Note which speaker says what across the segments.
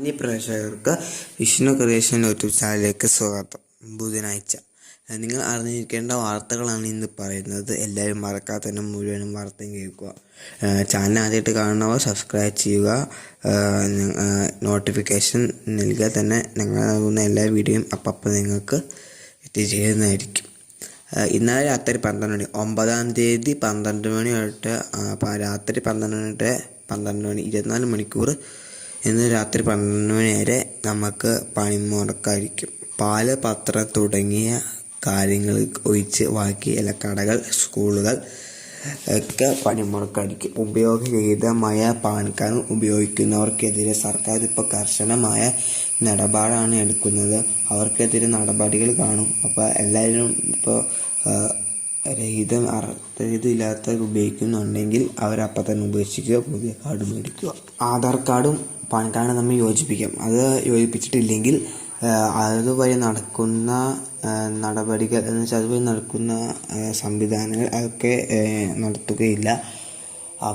Speaker 1: ഇനി പ്രേക്ഷകർക്ക് Vishnu creation YouTube ചാനലിലേക്ക് സ്വാഗതം. ബുധനാഴ്ച. നിങ്ങൾ അറിഞ്ഞിരിക്കേണ്ട വാർത്തകളാണ് ഇന്ന് പറയുന്നത്. എല്ലാവരും മറക്കാതെ തന്നെ മുഴുവനും വാർത്തയും കേൾക്കുക. ചാനൽ ആദ്യമായിട്ട് കാണുന്നവർ സബ്സ്ക്രൈബ് ചെയ്യുക. നോട്ടിഫിക്കേഷൻ നൽകുക തന്നെ ഞങ്ങൾ നൽകുന്ന എല്ലാ വീഡിയോയും അപ്പം നിങ്ങൾക്ക് എത്തിച്ചേരുന്നതായിരിക്കും. ഇന്നലെ രാത്രി പന്ത്രണ്ട് മണി. ഒമ്പതാം തീയതി പന്ത്രണ്ട് മണി തൊട്ട് രാത്രി പന്ത്രണ്ട് മണി തൊട്ട് പന്ത്രണ്ട് മണി ഇരുപത്തിനാല് മണിക്കൂർ ഇന്ന് രാത്രി പന്ത്രണ്ട് മണി വരെ നമുക്ക് പണിമുടക്കായിരിക്കും പാൽ പത്രം തുടങ്ങിയ കാര്യങ്ങൾ ഒഴിച്ച് ബാക്കി എല്ലാ കടകൾ സ്കൂളുകൾ ഒക്കെ പണിമുടക്കായിരിക്കും ഉപയോഗരഹിതമായ പാൻ ഉപയോഗിക്കുന്നവർക്കെതിരെ സർക്കാർ ഇപ്പോൾ കർശനമായ നിലപാടാണ് എടുക്കുന്നത്. അവർക്കെതിരെ നടപടികൾ കാണും. അപ്പോൾ എല്ലാവരും ഇപ്പോൾ രഹിതം അർത്ഥരഹിതമില്ലാത്ത ഉപയോഗിക്കുന്നുണ്ടെങ്കിൽ അവരപ്പം തന്നെ ഉപേക്ഷിക്കുക പുതിയ കാർഡ് മേടിക്കുക. ആധാർ കാർഡും പാൻ നമ്മൾ തമ്മിൽ യോജിപ്പിക്കാം. അത് യോജിപ്പിച്ചിട്ടില്ലെങ്കിൽ അതുവഴി നടക്കുന്ന നടപടികൾ എന്ന് വെച്ചാൽ അതുവഴി നടക്കുന്ന സംവിധാനങ്ങൾ അതൊക്കെ നടത്തുകയില്ല.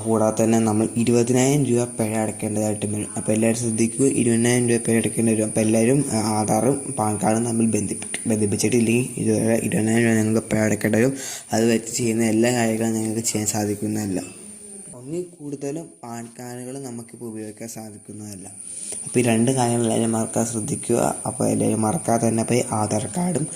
Speaker 1: കൂടാതെ തന്നെ നമ്മൾ ഇരുപതിനായിരം രൂപ പിഴ അടയ്ക്കേണ്ടതായിട്ട് വരും. അപ്പോൾ എല്ലാവരും ശ്രദ്ധിക്കുക ഇരുപതിനായിരം രൂപ പിഴ അടയ്ക്കേണ്ടി വരും. അപ്പോൾ എല്ലാവരും ആധാറും പാൻ കാർഡും തമ്മിൽ ബന്ധിപ്പിക്കും ബന്ധിപ്പിച്ചിട്ടില്ലെങ്കിൽ ഇതുവരെ ഇരുപതിനായിരം രൂപ ഞങ്ങൾക്ക് പിഴ അടയ്ക്കേണ്ടി വരും. അത് വെച്ച് ചെയ്യുന്ന എല്ലാ കാര്യങ്ങളും ഞങ്ങൾക്ക് ചെയ്യാൻ സാധിക്കുന്നതല്ല. ഒന്നിൽ കൂടുതലും പാൻ കാർഡുകൾ നമുക്കിപ്പോൾ ഉപയോഗിക്കാൻ സാധിക്കുന്നതല്ല. അപ്പോൾ ഈ രണ്ട് കാര്യങ്ങൾ എല്ലാവരും മറക്കാൻ ശ്രദ്ധിക്കുക. അപ്പോൾ എല്ലാവരും മറക്കാതെ തന്നെ പോയി ആധാർ കാർഡും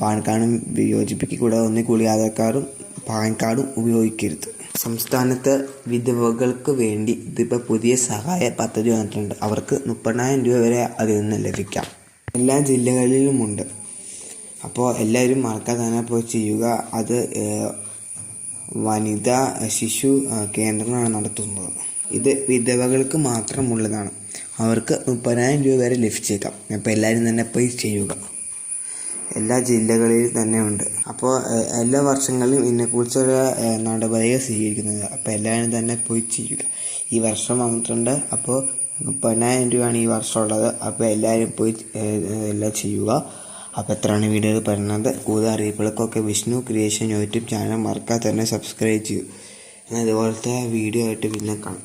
Speaker 1: പാൻ കാർഡും വിയോജിപ്പിക്കുക കൂടാതെ ഒന്നിൽ കൂടി ആധാർ കാർഡും പാൻ കാർഡും ഉപയോഗിക്കരുത്. സംസ്ഥാനത്ത് വിധവകൾക്ക് വേണ്ടി ഇതിപ്പോൾ പുതിയ സഹായ പദ്ധതി വന്നിട്ടുണ്ട്. അവർക്ക് മുപ്പതിനായിരം രൂപ വരെ അതിൽ നിന്ന് ലഭിക്കാം. എല്ലാ ജില്ലകളിലുമുണ്ട്. അപ്പോൾ എല്ലാവരും മറക്കാതെ തന്നെ പോയി ചെയ്യുക. അത് വനിതാ ശിശു കേന്ദ്രങ്ങളാണ് നടത്തുന്നത്. ഇത് വിധവകൾക്ക് മാത്രമുള്ളതാണ്. അവർക്ക് മുപ്പതിനായിരം രൂപ വരെ ലഭിച്ചേക്കാം അപ്പോൾ എല്ലാവരും തന്നെ പോയി ചെയ്യുക. എല്ലാ ജില്ലകളിലും തന്നെ ഉണ്ട്. അപ്പോൾ എല്ലാ വർഷങ്ങളിലും ഇതിനെക്കുറിച്ചുള്ള നടപടികൾ സ്വീകരിക്കുന്നത്. അപ്പോൾ എല്ലാവരും തന്നെ പോയി ചെയ്യുക. ഈ വർഷം വന്നിട്ടുണ്ട്. അപ്പോൾ മുപ്പതിനായിരം രൂപയാണ് ഈ വർഷമുള്ളത്. അപ്പോൾ എല്ലാവരും പോയി എല്ലാം ചെയ്യുക. അപ്പോൾ എത്രയാണ് വീഡിയോയിൽ പറയുന്നത് കൂടുതൽ അറിയിപ്പുകൾക്കൊക്കെ വിഷ്ണു ക്രിയേഷൻ യൂട്യൂബ് ചാനൽ മറക്കാതെ തന്നെ സബ്സ്ക്രൈബ് ചെയ്യൂ. എന്നാൽ ഇതുപോലത്തെ വീഡിയോ ആയിട്ട് പിന്നെ കാണാം.